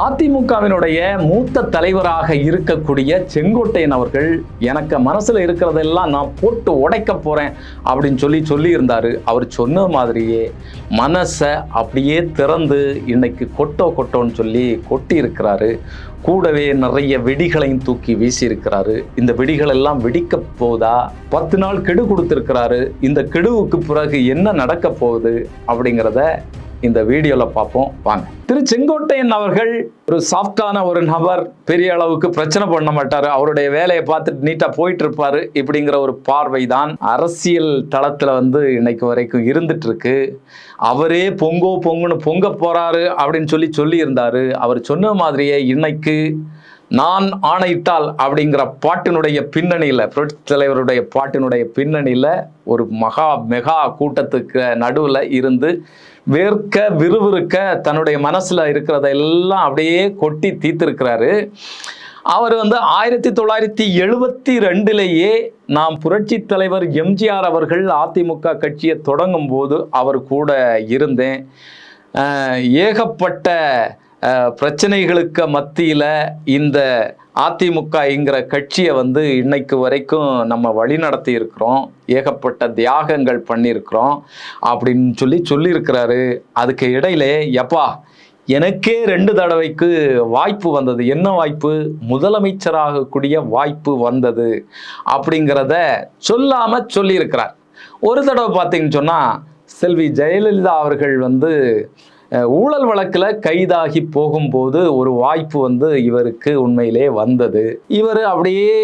அதிமுகவினுடைய மூத்த தலைவராக இருக்கக்கூடிய செங்கோட்டையன் அவர்கள் எனக்கு மனசுல இருக்கிறதெல்லாம் நான் போட்டு உடைக்க போறேன் அப்படின்னு சொல்லி சொல்லி இருந்தாரு அவர் சொன்ன மாதிரியே மனசை அப்படியே திறந்து இன்னைக்கு கொட்டோ கொட்டோன்னு சொல்லி கொட்டி இருக்கிறாரு கூடவே நிறைய வெடிகளையும் தூக்கி வீசியிருக்கிறாரு. இந்த வெடிகள் எல்லாம் வெடிக்க போதா? பத்து நாள் கெடு கொடுத்துருக்கிறாரு. இந்த கெடுவுக்கு பிறகு என்ன நடக்க போகுது அப்படிங்கிறத இந்த வீடியோவில் பார்ப்போம். வாங்க. திரு செங்கோட்டையன் அவர்கள் ஒரு சாஃப்டான ஒரு நபர் பெரிய அளவுக்கு பிரச்சனை பண்ண மாட்டாரு. அவருடைய வேலையை பார்த்துட்டு நீட்டாக போயிட்டு இருப்பாரு இப்படிங்கிற ஒரு பார்வை தான் அரசியல் தளத்தில் வந்து இன்னைக்கு வரைக்கும் இருந்துட்டு இருக்கு அவரே பொங்கோ பொங்குன்னு பொங்க போறாரு அப்படின்னு சொல்லி சொல்லி இருந்தாரு அவர் சொன்ன மாதிரியே இன்னைக்கு நான் ஆணையிட்டால் அப்படிங்கிற பாட்டினுடைய பின்னணியில் புரட்சி தலைவருடைய பாட்டினுடைய பின்னணியில் ஒரு மகா மெகா கூட்டத்துக்கு நடுவில் இருந்து வேர்க்க விறுவிறுக்க தன்னுடைய மனசில் இருக்கிறத எல்லாம் அப்படியே கொட்டி தீர்த்திருக்கிறாரு. அவர் வந்து ஆயிரத்தி தொள்ளாயிரத்தி எழுபத்தி ரெண்டுலேயே நாம் புரட்சி தலைவர் எம்ஜிஆர் அவர்கள் அதிமுக கட்சியை தொடங்கும் போது அவர் கூட இருந்தேன். ஏகப்பட்ட பிரச்சனைகளுக்கு மத்தியில் இந்த அதிமுகங்கிற கட்சியை வந்து இன்னைக்கு வரைக்கும் நம்ம வழி நடத்தி இருக்கிறோம். ஏகப்பட்ட தியாகங்கள் பண்ணியிருக்கிறோம். அப்படின்னு சொல்லி சொல்லியிருக்கிறாரு. அதுக்கு இடையிலே எப்பா எனக்கே ரெண்டு தடவைக்கு வாய்ப்பு வந்தது. என்ன வாய்ப்பு? முதலமைச்சராகக்கூடிய வாய்ப்பு வந்தது. அப்படிங்கிறத சொல்லாம சொல்லியிருக்கிறார். ஒரு தடவை பார்த்தீங்கன்னு சொன்னால் செல்வி ஜெயலலிதா அவர்கள் வந்து ஊழல் வழக்கில் கைதாகி போகும்போது ஒரு வாய்ப்பு வந்து இவருக்கு உண்மையிலே வந்தது. இவர் அப்படியே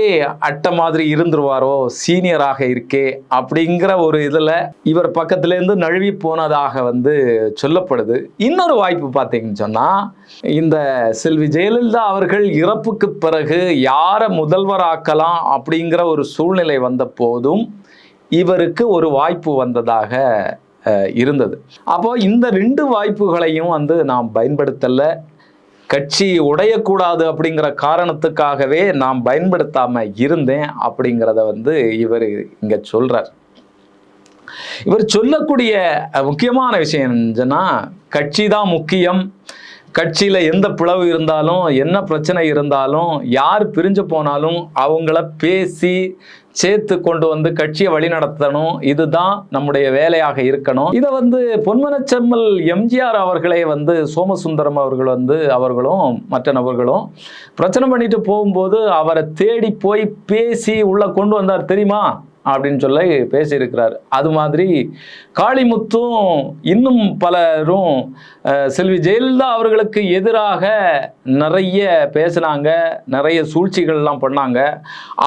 அட்டை மாதிரி இருந்துருவாரோ சீனியராக இருக்கே அப்படிங்கிற ஒரு இதில் இவர் பக்கத்துலேருந்து நழுவி போனதாக வந்து சொல்லப்படுது. இன்னொரு வாய்ப்பு பார்த்தீங்கன்னு சொன்னால் இந்த செல்வி ஜெயலலிதா அவர்கள் இறப்புக்கு பிறகு யாரை முதல்வராக்கலாம் அப்படிங்கிற ஒரு சூழ்நிலை வந்த போதும் இவருக்கு ஒரு வாய்ப்பு வந்ததாக இருந்தது. அப்போ இந்த ரெண்டு வாய்ப்புகளையும் வந்து நாம் பயன்படுத்தல கட்சி உடையக்கூடாது அப்படிங்கிற காரணத்துக்காகவே நான் பயன்படுத்தாம இருந்தேன் அப்படிங்கிறத வந்து இவர் இங்க சொல்றார். இவர் சொல்லக்கூடிய முக்கியமான விஷயம் என்னன்னா கட்சி தான் முக்கியம். கட்சியில் எந்த பிளவு இருந்தாலும் என்ன பிரச்சனை இருந்தாலும் யார் பிரிஞ்சு போனாலும் அவங்கள பேசி சேர்த்து கொண்டு வந்து கட்சியை வழிநடத்தணும் இதுதான் நம்முடைய வேலையாக இருக்கணும். இதை வந்து பொன்மனச்செம்மல் எம்ஜிஆர் அவர்களை வந்து சோமசுந்தரம் அவர்கள் வந்து அவர்களும் மற்ற நபர்களும் பிரச்சனை பண்ணிட்டு போகும்போது அவரை தேடி போய் பேசி உள்ள கொண்டு வந்தார் தெரியுமா? அப்படின்னு சொல்லி பேசியிருக்கிறார். அது மாதிரி காளிமுத்தும் இன்னும் பலரும் செல்வி ஜெயலலிதா அவர்களுக்கு எதிராக நிறைய பேசினாங்க நிறைய சூழ்ச்சிகள்லாம் பண்ணாங்க.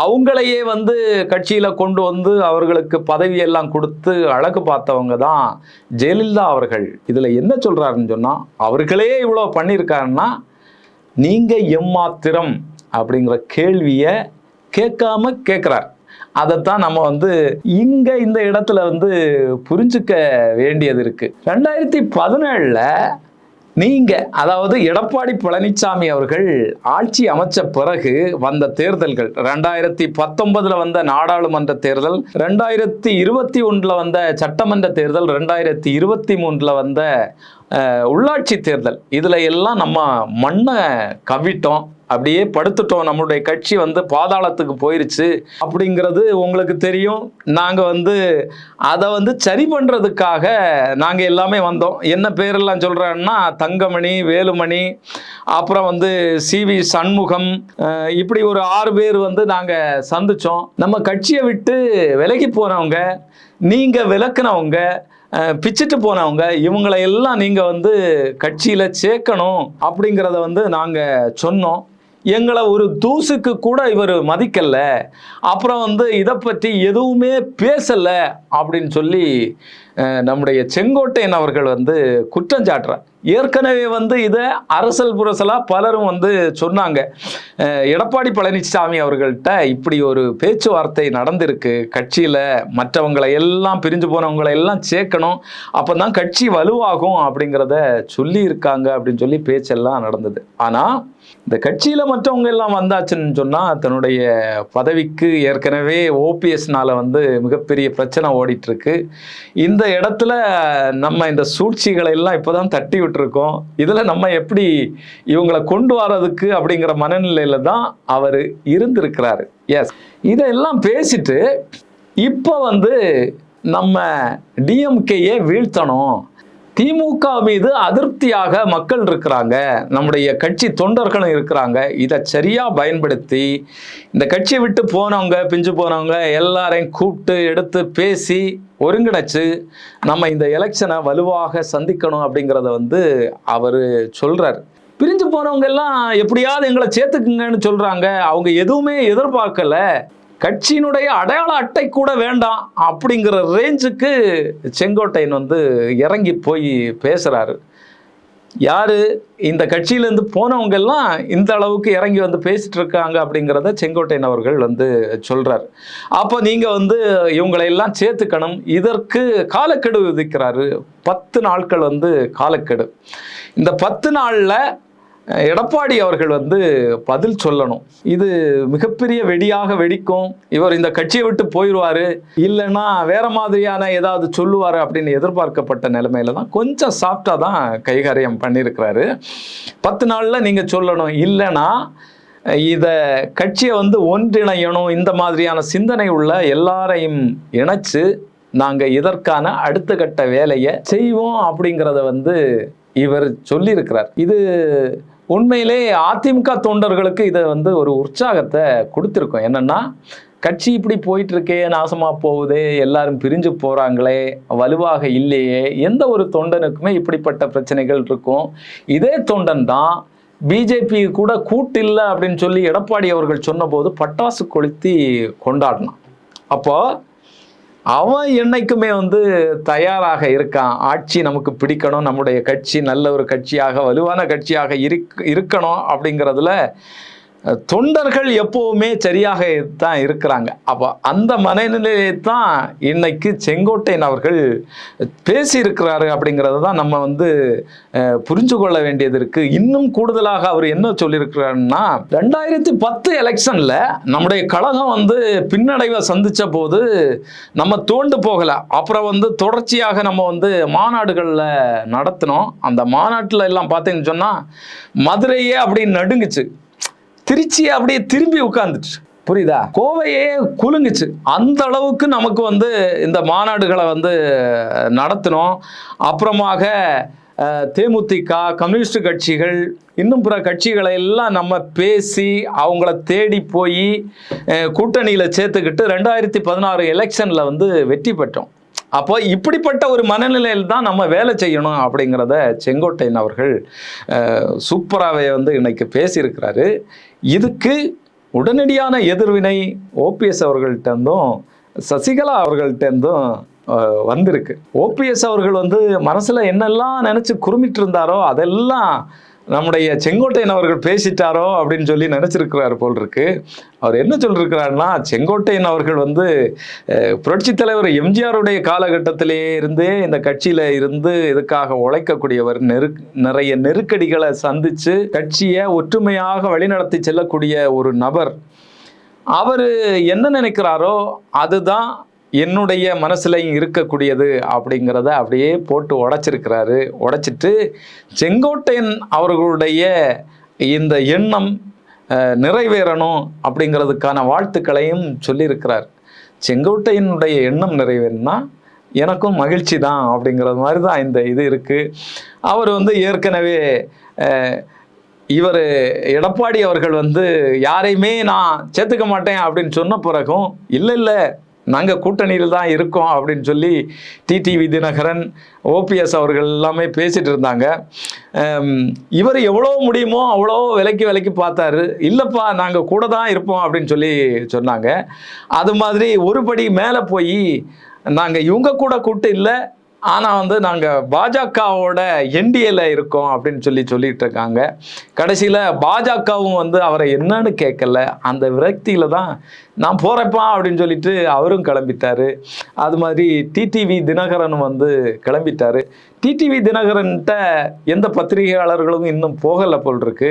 அவங்களையே வந்து கட்சியில் கொண்டு வந்து அவர்களுக்கு பதவியெல்லாம் கொடுத்து அழகு பார்த்தவங்க தான் ஜெயலலிதா அவர்கள். இதில் என்ன சொல்கிறாருன்னு சொன்னால் அவர்களே இவ்வளோ பண்ணியிருக்காருன்னா நீங்கள் எம்மாத்திரம் அப்படிங்கிற கேள்வியை கேட்காம கேட்குறார். அதைத்தான் நம்ம வந்து இங்க இந்த இடத்துல வந்து புரிஞ்சுக்க வேண்டியது இருக்கு. ரெண்டாயிரத்தி பதினேழுல நீங்க அதாவது எடப்பாடி பழனிசாமி அவர்கள் ஆட்சி அமைச்ச பிறகு வந்த தேர்தல்கள் ரெண்டாயிரத்தி பத்தொன்பதுல வந்த நாடாளுமன்ற தேர்தல் ரெண்டாயிரத்தி இருபத்தி ஒன்றுல வந்த சட்டமன்ற தேர்தல் ரெண்டாயிரத்தி இருபத்தி மூணுல வந்த உள்ளாட்சி தேர்தல் இதுல எல்லாம் நம்ம மண்ணை கவிட்டோம் அப்படியே படுத்துட்டோம். நம்மளுடைய கட்சி வந்து பாதாளத்துக்கு போயிருச்சு. அப்படிங்கிறது உங்களுக்கு தெரியும். நாங்கள் வந்து அதை வந்து சரி பண்ணுறதுக்காக நாங்கள் எல்லாமே வந்தோம். என்ன பேரெல்லாம் சொல்கிறேன்னா தங்கமணி வேலுமணி அப்புறம் வந்து சிவி சண்முகம் இப்படி ஒரு ஆறு பேர் வந்து நாங்கள் சந்தித்தோம் நம்ம கட்சியை விட்டு விலகி போனவங்க நீங்கள் விலக்குனவங்க பிச்சுட்டு பிச்சிட்டு போனவங்க இவங்களை எல்லாம் நீங்கள் வந்து கட்சியில் சேர்க்கணும் அப்படிங்கிறத வந்து நாங்கள் சொன்னோம். எங்களை ஒரு தூசுக்கு கூட இவர் மதிக்கல. அப்புறம் வந்து இதை பற்றி எதுவுமே பேசலை அப்படின்னு சொல்லி நம்முடைய செங்கோட்டையன் அவர்கள் வந்து குற்றம் சாட்டுறார். ஏற்கனவே வந்து இதை அரசல் புரசலாக பலரும் வந்து சொன்னாங்க. எடப்பாடி பழனிசாமி அவர்கள்ட்ட இப்படி ஒரு பேச்சுவார்த்தை நடந்திருக்கு. கட்சியில் மற்றவங்களை எல்லாம் பிரிஞ்சு போனவங்களை எல்லாம் சேர்க்கணும். அப்போ தான் கட்சி வலுவாகும் அப்படிங்கிறத சொல்லியிருக்காங்க அப்படின்னு சொல்லி பேச்செல்லாம் நடந்தது. ஆனால் இந்த கட்சியில் மற்றவங்க எல்லாம் வந்தாச்சுன்னு சொன்னால் தன்னுடைய பதவிக்கு ஏற்கனவே ஓபிஎஸ்னால வந்து மிகப்பெரிய பிரச்சனை ஓடிட்டுருக்கு. இந்த இடத்துல நம்ம இந்த சூழ்ச்சிகளை எல்லாம் இப்போ தான் தட்டி விட்டுருக்கோம். இதில் நம்ம எப்படி இவங்களை கொண்டு வர்றதுக்கு அப்படிங்கிற மனநிலையில் தான் அவர் இருந்திருக்கிறாரு. எஸ் இதெல்லாம் பேசிட்டு இப்போ வந்து நம்ம டிஎம்கேயே வீழ்த்தணும். திமுக மீது அதிருப்தியாக மக்கள் இருக்கிறாங்க. நம்முடைய கட்சி தொண்டர்களும் இருக்கிறாங்க. இதை சரியா பயன்படுத்தி இந்த கட்சியை விட்டு போனவங்க பிஞ்சு போனவங்க எல்லாரையும் கூப்பிட்டு எடுத்து பேசி ஒருங்கிணைச்சு நம்ம இந்த எலெக்ஷனை வலுவாக சந்திக்கணும் அப்படிங்கிறத வந்து அவர் சொல்றார். பிரிஞ்சு போனவங்க எல்லாம் எப்படியாவது எங்களை சேர்த்துக்குங்கன்னு சொல்றாங்க. அவங்க எதுவுமே எதிர்பார்க்கல. கட்சியினுடைய அடையாள அட்டை கூட வேண்டாம் அப்படிங்கிற ரேஞ்சுக்கு செங்கோட்டையன் வந்து இறங்கி போய் பேசுகிறாரு யாரு? இந்த கட்சியிலேருந்து போனவங்க எல்லாம் இந்த அளவுக்கு இறங்கி வந்து பேசிட்டு இருக்காங்க அப்படிங்கிறத செங்கோட்டையன் அவர்கள் வந்து சொல்கிறார் அப்போ நீங்கள் வந்து இவங்களை எல்லாம் சேர்த்துக்கணும். இதற்கு காலக்கெடு விதிக்கிறாரு. பத்து நாட்கள் வந்து காலக்கெடு. இந்த பத்து நாளில் எடப்பாடி அவர்கள் வந்து பதில் சொல்லணும். இது மிகப்பெரிய வெடியாக வெடிக்கும். இவர் இந்த கட்சியை விட்டு போயிடுவாரு. இல்லைன்னா வேற மாதிரியான ஏதாவது சொல்லுவார் அப்படின்னு எதிர்பார்க்கப்பட்ட நிலைமையில தான் கொஞ்சம் சாஃப்டாக தான் கைகாரியம் பண்ணியிருக்கிறாரு. பத்து நாளில் நீங்கள் சொல்லணும். இல்லைன்னா இதை கட்சியை வந்து ஒன்றிணையணும். இந்த மாதிரியான சிந்தனை உள்ள எல்லாரையும் இணைச்சு நாங்கள் இதற்கான அடுத்த கட்ட வேலையை செய்வோம் அப்படிங்கிறத வந்து இவர் சொல்லியிருக்கிறார். இது உண்மையிலே அதிமுக தொண்டர்களுக்கு இதை வந்து ஒரு உற்சாகத்தை கொடுத்துருக்கோம். என்னென்னா கட்சி இப்படி போயிட்டு இருக்கே நாசமாக போகுதே எல்லாரும் பிரிஞ்சு போகிறாங்களே வலுவாக இல்லையே எந்த ஒரு தொண்டனுக்குமே இப்படிப்பட்ட பிரச்சனைகள் இருக்கும். இதே தொண்டன் தான் பிஜேபி கூட கூட்டில்லை அப்படின்னு சொல்லி எடப்பாடி அவர்கள் சொன்னபோது பட்டாசு கொளுத்தி கொண்டாடினான். அப்போது அவன் என்னைக்குமே வந்து தயாராக இருக்கான். ஆட்சி நமக்கு பிடிக்கணும். நம்முடைய கட்சி நல்ல ஒரு கட்சியாக வலுவான கட்சியாக இருக் இருக்கணும் அப்படிங்கிறதுல தொண்டர்கள் எப்போவுமே சரியாக தான் இருக்கிறாங்க. அப்போ அந்த மனநிலையை தான் இன்னைக்கு செங்கோட்டையன் அவர்கள் பேசியிருக்கிறாரு அப்படிங்கிறத தான் நம்ம வந்து புரிஞ்சு கொள்ள வேண்டியது இருக்குது இன்னும் கூடுதலாக அவர் என்ன சொல்லியிருக்கிறாருன்னா ரெண்டாயிரத்தி பத்து எலெக்ஷனில் நம்முடைய கழகம் வந்து பின்னடைவை சந்தித்த போது நம்ம தோண்டு போகலை. அப்புறம் வந்து தொடர்ச்சியாக நம்ம வந்து மாநாடுகளில் நடத்தினோம். அந்த மாநாட்டில் எல்லாம் பார்த்தீங்கன்னு சொன்னால் மதுரையே அப்படி நடுங்குச்சு. திருச்சி அப்படியே திரும்பி உட்காந்துச்சு புரியுதா? கோவையே குலுங்குச்சு. அந்த அளவுக்கு நமக்கு வந்து இந்த மாநாடுகளை வந்து நடத்தினோம். அப்புறமாக தேமுதிக கம்யூனிஸ்ட் கட்சிகள் இன்னும் பிற கட்சிகளை எல்லாம் நம்ம பேசி அவங்கள தேடி போய் கூட்டணியில் சேர்த்துக்கிட்டு ரெண்டாயிரத்தி பதினாறு எலெக்ஷனில் வந்து வெற்றி பெற்றோம். அப்போ இப்படிப்பட்ட ஒரு மனநிலையில் தான் நம்ம வேலை செய்யணும் அப்படிங்கிறத செங்கோட்டையன் அவர்கள் சூப்பராகவே வந்து இன்னைக்கு பேசியிருக்கிறாரு. இதுக்கு உடனடியான எதிர்வினை ஓபிஎஸ் அவர்கள்ட்ட இருந்தும் சசிகலா அவர்கள்ட்டேருந்தும் வந்திருக்கு. ஓபிஎஸ் அவர்கள் வந்து மனசில் என்னெல்லாம் நினச்சி குறுமிட்டு இருந்தாரோ அதெல்லாம் நம்முடைய செங்கோட்டையன் அவர்கள் பேசிட்டாரோ அப்படின்னு சொல்லி நினச்சிருக்கிறார் போல் இருக்கு. அவர் என்ன சொல்லியிருக்கிறாருன்னா செங்கோட்டையன் அவர்கள் வந்து புரட்சி தலைவர் எம்ஜிஆருடைய காலகட்டத்திலே இருந்தே இந்த கட்சியில் இருந்து இதுக்காக உழைக்கக்கூடியவர் நெரு நிறைய நெருக்கடிகளை சந்தித்து கட்சியை ஒற்றுமையாக வழிநடத்தி செல்லக்கூடிய ஒரு நபர். அவர் என்ன நினைக்கிறாரோ அதுதான் என்னுடைய மனசுலையும் இருக்கக்கூடியது அப்படிங்கிறத அப்படியே போட்டு உடைச்சிருக்கிறாரு. உடைச்சிட்டு செங்கோட்டையன் அவர்களுடைய இந்த எண்ணம் நிறைவேறணும் அப்படிங்கிறதுக்கான வாழ்த்துக்களையும் சொல்லியிருக்கிறார். செங்கோட்டையனுடைய எண்ணம் நிறைவேறினா எனக்கும் மகிழ்ச்சி தான் அப்படிங்கிறது மாதிரி தான் இந்த இது இருக்குது அவர் வந்து ஏற்கனவே இவர் எடப்பாடி அவர்கள் வந்து யாரையுமே நான் சேர்த்துக்க மாட்டேன் அப்படின்னு சொன்ன பிறகும் இல்லை இல்லை நாங்கள் கூட்டணியில் தான் இருக்கோம் அப்படின்னு சொல்லி டிடிவி தினகரன் ஓபிஎஸ் அவர்கள் எல்லாமே பேசிகிட்டு இருந்தாங்க. இவர் எவ்வளோ முடியுமோ அவ்வளோ விலைக்கு விலைக்கு பார்த்தாரு. இல்லைப்பா நாங்கள் கூட தான் இருப்போம் அப்படின்னு சொல்லி சொன்னாங்க. அது மாதிரி ஒரு படி மேலே போய் நாங்கள் இவங்க கூட கூட்டு இல்லை ஆனால் வந்து நாங்கள் பாஜகவோட என்டிஏல இருக்கோம் அப்படின்னு சொல்லி சொல்லிட்டு இருக்காங்க. கடைசியில் பாஜகவும் வந்து அவரை என்னன்னு கேட்கல. அந்த விரக்தியில் தான் நான் போகிறப்பா அப்படின்னு சொல்லிட்டு அவரும் கிளம்பிட்டாரு. அது மாதிரி டிடிவி தினகரன் வந்து கிளம்பிட்டாரு. டிடிவி தினகரன்ட்ட எந்த பத்திரிகையாளர்களும் இன்னும் போகலை போல் இருக்கு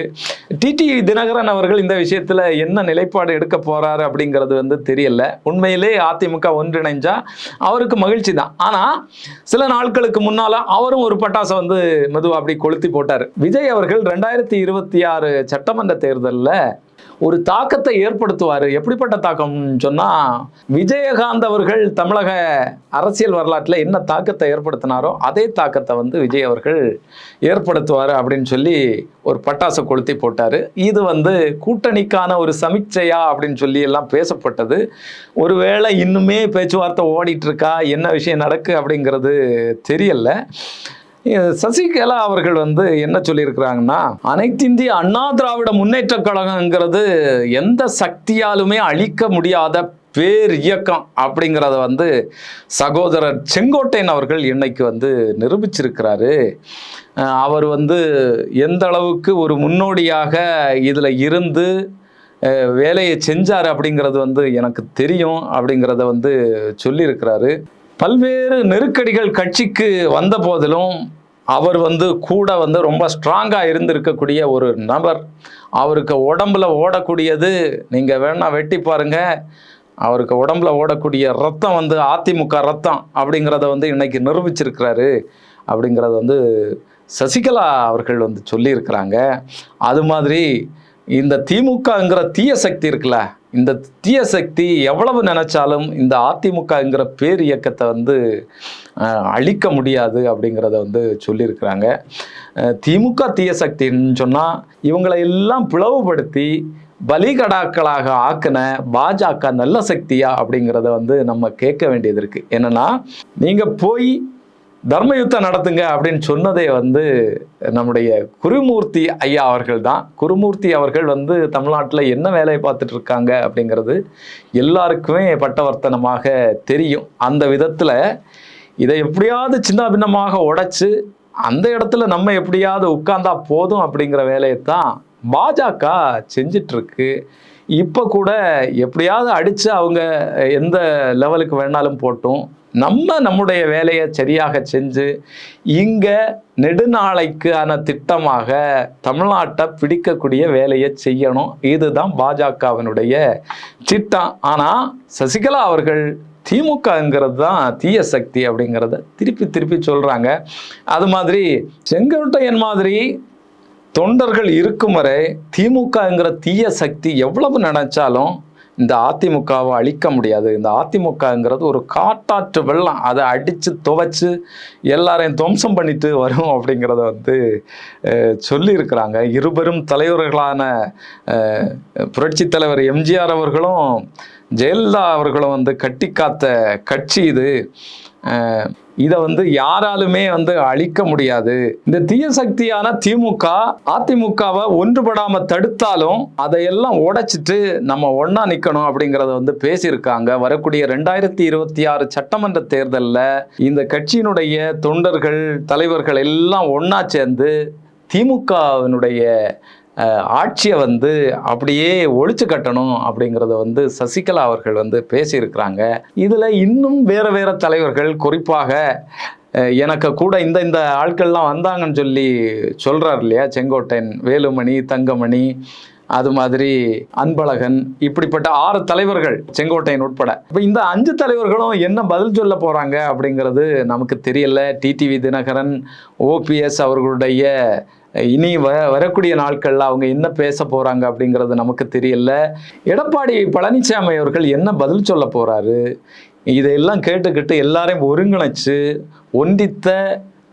டிடிவி தினகரன் அவர்கள் இந்த விஷயத்தில் என்ன நிலைப்பாடு எடுக்க போகிறாரு அப்படிங்கிறது வந்து தெரியல. உண்மையிலே அதிமுக ஒன்றிணைஞ்சா அவருக்கு மகிழ்ச்சி தான். ஆனால் சில நாட்களுக்கு முன்னால் அவரும் ஒரு பட்டாசை வந்து மெதுவாக அப்படி கொளுத்தி போட்டார். விஜய் அவர்கள் ரெண்டாயிரத்தி இருபத்தி ஆறு சட்டமன்ற தேர்தலில் ஒரு தாக்கத்தை ஏற்படுத்துவார். எப்படிப்பட்ட தாக்கம் சொன்னால் விஜயகாந்த் அவர்கள் தமிழக அரசியல் வரலாற்றில் என்ன தாக்கத்தை ஏற்படுத்தினாரோ அதே தாக்கத்தை வந்து விஜய் அவர்கள் ஏற்படுத்துவார் அப்படின்னு சொல்லி ஒரு பட்டாசு கொளுத்தி போட்டார். இது வந்து கூட்டணிக்கான ஒரு சமீட்சையா அப்படின்னு சொல்லி எல்லாம் பேசப்பட்டது. ஒருவேளை இன்னுமே பேச்சுவார்த்தை ஓடிட்டுருக்கா என்ன விஷயம் நடக்கு அப்படிங்கிறது தெரியலை. சசிகலா அவர்கள் வந்து என்ன சொல்லியிருக்கிறாங்கன்னா அனைத்திந்திய அண்ணா திராவிட முன்னேற்ற கழகங்கிறது எந்த சக்தியாலுமே அழிக்க முடியாத பேர் இயக்கம் அப்படிங்கிறத வந்து சகோதரர் செங்கோட்டையன் அவர்கள் இன்னைக்கு வந்து நிரூபிச்சிருக்கிறாரு. அவர் வந்து எந்த அளவுக்கு ஒரு முன்னோடியாக இதில் இருந்து வேலையை செஞ்சார் அப்படிங்கிறது வந்து எனக்கு தெரியும் அப்படிங்கிறத வந்து சொல்லியிருக்கிறாரு. பல்வேறு நெருக்கடிகள் கட்சிக்கு வந்த போதிலும் அவர் வந்து கூட வந்து ரொம்ப ஸ்ட்ராங்காக இருந்திருக்கக்கூடிய ஒரு நபர். அவருக்கு உடம்புல ஓடக்கூடியது நீங்கள் வேணால் வெட்டி பாருங்க. அவருக்கு உடம்புல ஓடக்கூடிய ரத்தம் வந்து அதிமுக ரத்தம் அப்படிங்கிறத வந்து இன்னைக்கு நிரூபிச்சிருக்கிறாரு அப்படிங்கிறத வந்து சசிகலா அவர்கள் வந்து சொல்லியிருக்கிறாங்க. அது மாதிரி இந்த திமுகங்கிற தீய சக்தி இருக்குல்ல இந்த தீய சக்தி எவ்வளவு நினைச்சாலும் இந்த அதிமுகங்கிற பேர் இயக்கத்தை வந்து அழிக்க முடியாது அப்படிங்கிறத வந்து சொல்லியிருக்கிறாங்க. திமுக தீய சக்தின்னு சொன்னால் இவங்களை எல்லாம் பிளவுபடுத்தி பலிகடாக்களாக ஆக்கின பாஜக நல்ல சக்தியா அப்படிங்கிறத வந்து நம்ம கேட்க வேண்டியது இருக்குது என்னென்னா நீங்கள் போய் தர்ம யுத்தம் நடத்துங்க அப்படின்னு சொன்னதே வந்து நம்முடைய குருமூர்த்தி ஐயா அவர்கள் தான் குருமூர்த்தி அவர்கள் வந்து தமிழ்நாட்டில் என்ன வேலையை பார்த்துட்டு இருக்காங்க அப்படிங்கிறது எல்லாருக்குமே பட்டவர்த்தனமாக தெரியும். அந்த விதத்தில் இதை எப்படியாவது சின்ன பின்னமாக உடைச்சு அந்த இடத்துல நம்ம எப்படியாவது உட்கார்ந்தா போதும் அப்படிங்கிற வேலையை தான் பாஜக செஞ்சிட்ருக்கு இப்போ கூட எப்படியாவது அடித்து அவங்க எந்த லெவலுக்கு வேணாலும் போட்டும். நம்ம நம்முடைய வேலையை சரியாக செஞ்சு இங்கே நெடுநாளைக்கான திட்டமாக தமிழ்நாட்டை பிடிக்கக்கூடிய வேலையை செய்யணும். இதுதான் பாஜகவினுடைய திட்டம். ஆனால் சசிகலா அவர்கள் திமுகங்கிறது தான் தீய சக்தி அப்படிங்கிறத திருப்பி திருப்பி சொல்கிறாங்க அது மாதிரி செங்கோட்டையன் மாதிரி தொண்டர்கள் இருக்கும் வரை திமுகங்கிற தீய சக்தி எவ்வளவு நினைச்சாலும் இந்த அதிமுகவை அழிக்க முடியாது. இந்த அதிமுகங்கிறது ஒரு காட்டாற்று வெள்ளம். அதை அடித்து துவைச்சு எல்லாரையும் துவம்சம் பண்ணிட்டு வரும் அப்படிங்கிறத வந்து சொல்லியிருக்கிறாங்க. இருபெரும் தலைவர்களான புரட்சி தலைவர் எம்ஜிஆர் அவர்களும் ஜெயலலிதா அவர்களும் வந்து கட்டி காத்த கட்சி இது. இதை வந்து யாராலுமே வந்து அழிக்க முடியாது. இந்த தீய சக்தியான திமுக அதிமுகவை ஒன்றுபடாம தடுத்தாலும் அதையெல்லாம் உடைச்சிட்டு நம்ம ஒன்னா நிக்கணும் அப்படிங்கறத வந்து பேசியிருக்காங்க. வரக்கூடிய ரெண்டாயிரத்தி இருபத்தி ஆறு சட்டமன்ற தேர்தலில் இந்த கட்சியினுடைய தொண்டர்கள் தலைவர்கள் எல்லாம் ஒன்னா சேர்ந்து திமுகவினுடைய ஆட்சியை வந்து அப்படியே ஒழிச்சு கட்டணும் அப்படிங்கிறத வந்து சசிகலா அவர்கள் வந்து பேசியிருக்கிறாங்க. இதில் இன்னும் வேறு வேறு தலைவர்கள் குறிப்பாக எனக்கு கூட இந்த இந்த ஆட்கள்லாம் வந்தாங்கன்னு சொல்லி சொல்கிறார் இல்லையா? செங்கோட்டையன் வேலுமணி தங்கமணி அது மாதிரி அன்பழகன் இப்படிப்பட்ட ஆறு தலைவர்கள் செங்கோட்டையன் உட்பட. இப்போ இந்த அஞ்சு தலைவர்களும் என்ன பதில் சொல்ல போகிறாங்க அப்படிங்கிறது நமக்கு தெரியல. டிடிவி தினகரன் ஓபிஎஸ் அவர்களுடைய இனி வ வரக்கூடிய நாட்களில் அவங்க என்ன பேச போகிறாங்க அப்படிங்கிறது நமக்கு தெரியல. எடப்பாடி பழனிசாமி அவர்கள் என்ன பதில் சொல்ல போகிறாரு இதையெல்லாம் கேட்டுக்கிட்டு எல்லாரையும் ஒருங்கிணைச்சு ஒன்றித்த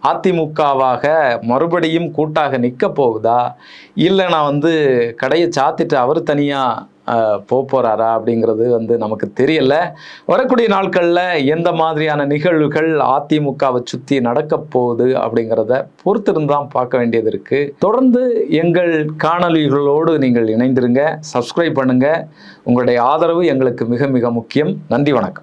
அதிமுகவாக மறுபடியும் கூட்டாக நிற்க போகுதா? இல்லை நான் வந்து கடையை சாத்திட்டு அவர் தனியாக போகிறாரா அப்படிங்கிறது வந்து நமக்கு தெரியல. வரக்கூடிய நாட்களில் எந்த மாதிரியான நிகழ்வுகள் அதிமுகவை சுற்றி நடக்க போகுது அப்படிங்கிறத பொறுத்திருந்து தான் பார்க்க வேண்டியது இருக்குது தொடர்ந்து எங்கள் காணொலிகளோடு நீங்கள் இணைந்திருங்க சப்ஸ்கிரைப் பண்ணுங்கள் உங்களுடைய ஆதரவு எங்களுக்கு மிக மிக முக்கியம். நன்றி வணக்கம்.